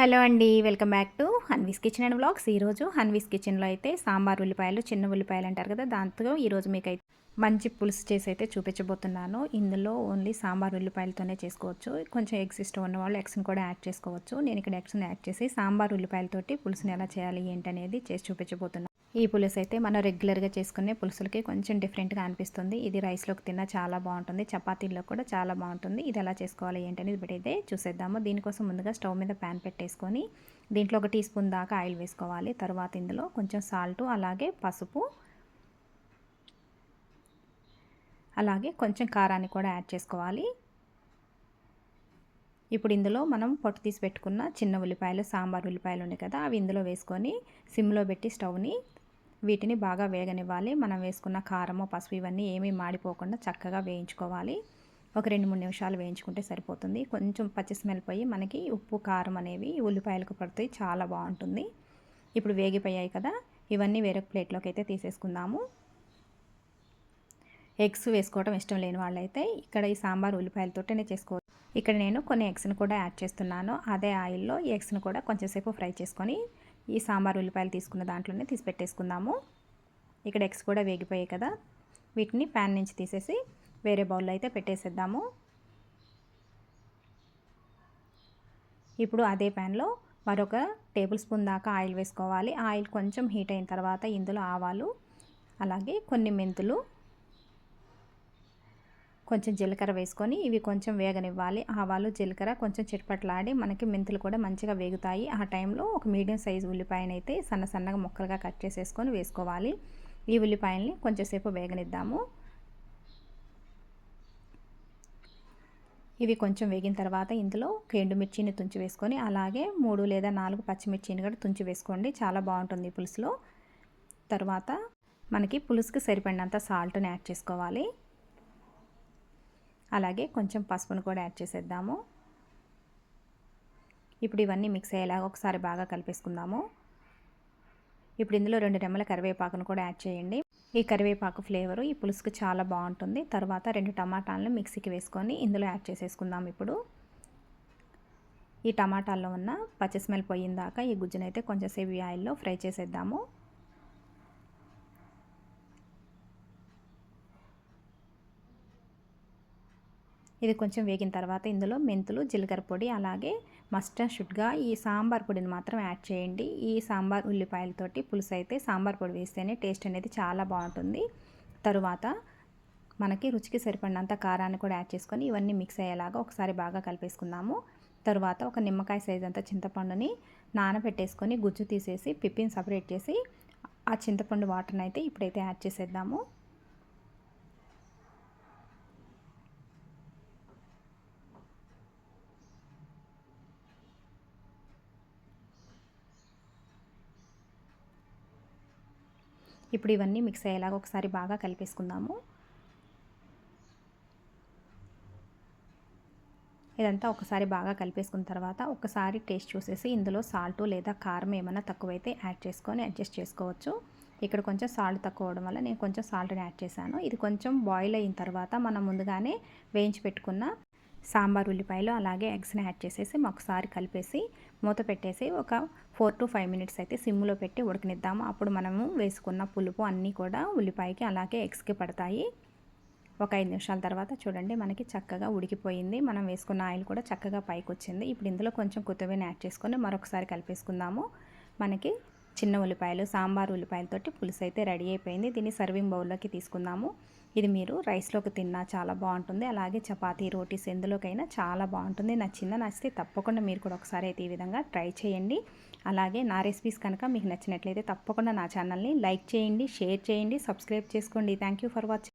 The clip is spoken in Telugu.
హలో అండి welcome back to Hanvi's kitchen and blogs. ఈరోజు హన్వీస్ కిచెన్లో అయితే సాంబార్ ఉల్లిపాయలు చిన్న ఉల్లిపాయలు అంటారు కదా దాంతో ఈరోజు మీకు అయితే మంచి పులుసు చేసి అయితే చూపించబోతున్నాను. ఇందులో ఓన్లీ సాంబార్ ఉల్లిపాయలతోనే చేసుకోవచ్చు. కొంచెం ఎగ్స్ ఇష్టం ఉన్న వాళ్ళు ఎగ్స్ని కూడా యాడ్ చేసుకోవచ్చు. నేను ఇక్కడ ఎగ్స్ని యాడ్ చేసి సాంబార్ ఉల్లిపాయలతోటి పులుసుని ఎలా చేయాలి ఏంటనేది చేసి చూపించబోతున్నాను. ఈ పులుసు అయితే మనం రెగ్యులర్గా చేసుకునే పులుసులకి కొంచెం డిఫరెంట్గా అనిపిస్తుంది. ఇది రైస్లోకి తిన్నా చాలా బాగుంటుంది. చపాతీల్లో కూడా చాలా బాగుంటుంది. ఇది ఎలా చేసుకోవాలి ఏంటనేది ఇప్పుడైతే చూసేద్దాము. దీనికోసం ముందుగా స్టవ్ మీద ప్యాన్ పెట్టేసుకొని దీంట్లో ఒక టీ స్పూన్ దాకా ఆయిల్ వేసుకోవాలి. తర్వాత ఇందులో కొంచెం సాల్ట్ అలాగే పసుపు అలాగే కొంచెం కారాన్ని కూడా యాడ్ చేసుకోవాలి. ఇప్పుడు ఇందులో మనం పొట్టు తీసి పెట్టుకున్న చిన్న ఉల్లిపాయలు సాంబార్ ఉల్లిపాయలు ఉన్నాయి కదా అవి ఇందులో వేసుకొని సిమ్లో పెట్టి స్టవ్ని వీటిని బాగా వేగనివ్వాలి. మనం వేసుకున్న కారము పసుపు ఇవన్నీ ఏమీ మాడిపోకుండా చక్కగా వేయించుకోవాలి. ఒక రెండు మూడు నిమిషాలు వేయించుకుంటే సరిపోతుంది. కొంచెం పచ్చి స్మెల్ పోయి మనకి ఉప్పు కారం అనేవి ఉల్లిపాయలకు పడుతాయి చాలా బాగుంటుంది. ఇప్పుడు వేగిపోయాయి కదా ఇవన్నీ వేరొక ప్లేట్లోకి అయితే తీసేసుకుందాము. ఎగ్స్ వేసుకోవడం ఇష్టం లేని వాళ్ళైతే ఇక్కడ ఈ సాంబార్ ఉల్లిపాయలతోటనే చేసుకోవచ్చు ఇక్కడ నేను కొన్ని ఎగ్స్ని కూడా యాడ్ చేస్తున్నాను. అదే ఆయిల్లో ఈ ఎగ్స్ని కూడా కొంచెంసేపు ఫ్రై చేసుకొని ఈ సాంబార్ ఉల్లిపాయలు తీసుకున్న దాంట్లోనే తీసి పెట్టేసుకుందాము. ఇక్కడ ఎగ్స్ కూడా వేగిపోయాయి కదా. వీటిని ప్యాన్ నుంచి తీసేసి వేరే బౌల్లో అయితే పెట్టేసేద్దాము. ఇప్పుడు అదే ప్యాన్లో మరొక టేబుల్ స్పూన్ దాకా ఆయిల్ వేసుకోవాలి. ఆయిల్ కొంచెం హీట్ అయిన తర్వాత ఇందులో ఆవాలు అలాగే కొన్ని మెంతులు కొంచెం జీలకర్ర వేసుకొని ఇవి కొంచెం వేగనివ్వాలి. ఆవాలు జీలకర్ర కొంచెం చిట్పట్లాడి మనకి మెంతులు కూడా మంచిగా వేగుతాయి. ఆ టైంలో ఒక మీడియం సైజు ఉల్లిపాయనైతే అయితే సన్న సన్నగా ముక్కలుగా కట్ చేసేసుకొని వేసుకోవాలి. ఈ ఉల్లిపాయల్ని కొంచెంసేపు వేగనిద్దాము. ఇవి కొంచెం వేగిన తర్వాత ఇందులో ఎండుమిర్చిని తుంచి వేసుకొని అలాగే మూడు లేదా నాలుగు పచ్చిమిర్చిని కూడా తుంచి వేసుకోండి. చాలా బాగుంటుంది పులుసులో. తర్వాత మనకి పులుసుకి సరిపడినంత సాల్ట్ని యాడ్ చేసుకోవాలి. అలాగే కొంచెం పసుపును కూడా యాడ్ చేసేద్దాము. ఇప్పుడు ఇవన్నీ మిక్స్ అయ్యేలాగా ఒకసారి బాగా కలిపేసుకుందాము. ఇప్పుడు ఇందులో రెండు రెమ్మల కరివేపాకును కూడా యాడ్ చేయండి. ఈ కరివేపాకు ఫ్లేవరు ఈ పులుసుకు చాలా బాగుంటుంది. తర్వాత రెండు టమాటాలను మిక్సీకి వేసుకొని ఇందులో యాడ్ చేసేసుకుందాం ఇప్పుడు. ఈ టమాటాల్లో ఉన్న పచ్చి స్మెల్ పోయిందాక ఈ గుజ్జునైతే కొంచెంసేపు ఆయిల్లో ఫ్రై చేసేద్దాము. ఇది కొంచెం వేగిన తర్వాత ఇందులో మెంతులు జీలకర్ర పొడి అలాగే మస్టర్డ్ షుడ్గా ఈ సాంబార్ పొడిని మాత్రం యాడ్ చేయండి. ఈ సాంబార్ ఉల్లిపాయలతోటి పులుసు అయితే సాంబార్ పొడి వేస్తేనే టేస్ట్ అనేది చాలా బాగుంటుంది. తరువాత మనకి రుచికి సరిపడినంత కారాన్ని కూడా యాడ్ చేసుకొని ఇవన్నీ మిక్స్ అయ్యేలాగా ఒకసారి బాగా కలిపేసుకుందాము. తరువాత ఒక నిమ్మకాయ సైజ్ అంత చింతపండుని నానబెట్టేసుకొని గుజ్జు తీసేసి పిప్పిని సపరేట్ చేసి ఆ చింతపండు వాటర్ని అయితే ఇప్పుడైతే యాడ్ చేసేద్దాము. ఇప్పుడు ఇవన్నీ మిక్స్ అయ్యేలాగా ఒకసారి బాగా కలిపేసుకుందాము. ఇదంతా ఒకసారి బాగా కలిపేసుకున్న తర్వాత ఒకసారి టేస్ట్ చూసేసి ఇందులో సాల్ట్ లేదా కారం ఏమైనా తక్కువైతే యాడ్ చేసుకొని అడ్జస్ట్ చేసుకోవచ్చు. ఇక్కడ కొంచెం సాల్ట్ తక్కువ అవడం వల్ల నేను కొంచెం సాల్ట్ని యాడ్ చేశాను. ఇది కొంచెం బాయిల్ అయిన తర్వాత మనం ముందుగానే వేయించి పెట్టుకున్న సాంబార్ ఉల్లిపాయలు అలాగే ఎగ్స్ని యాడ్ చేసేసి ఒకసారి కలిపేసి మూత పెట్టేసి ఒక ఫోర్ టు ఫైవ్ మినిట్స్ అయితే సిమ్లో పెట్టి ఉడకనిద్దాము. అప్పుడు మనము వేసుకున్న పులుపు అన్నీ కూడా ఉల్లిపాయకి అలాగే ఎగ్స్కి పడతాయి. ఒక ఐదు నిమిషాల తర్వాత చూడండి మనకి చక్కగా ఉడికిపోయింది. మనం వేసుకున్న ఆయిల్ కూడా చక్కగా పైకి వచ్చింది ఇప్పుడు ఇందులో కొంచెం కొత్తమీర యాడ్ చేసుకొని మరొకసారి కలిపేసుకుందాము. మనకి చిన్న ఉల్లిపాయలు సాంబార్ ఉల్లిపాయలతోటి పులుసు అయితే రెడీ అయిపోయింది. దీన్ని సర్వింగ్ బౌల్లోకి తీసుకుందాము. ఇది మీరు రైస్లోకి తిన్నా చాలా బాగుంటుంది. అలాగే చపాతీ రోటీస్ ఎందులోకైనా చాలా బాగుంటుంది. నచ్చిందా నచ్చితే తప్పకుండా మీరు కూడా ఒకసారి అయితే ఈ విధంగా ట్రై చేయండి. అలాగే నా రెసిపీస్ కనుక మీకు నచ్చినట్లయితే తప్పకుండా నా ఛానల్ని లైక్ చేయండి షేర్ చేయండి సబ్స్క్రైబ్ చేసుకోండి. Thank for watching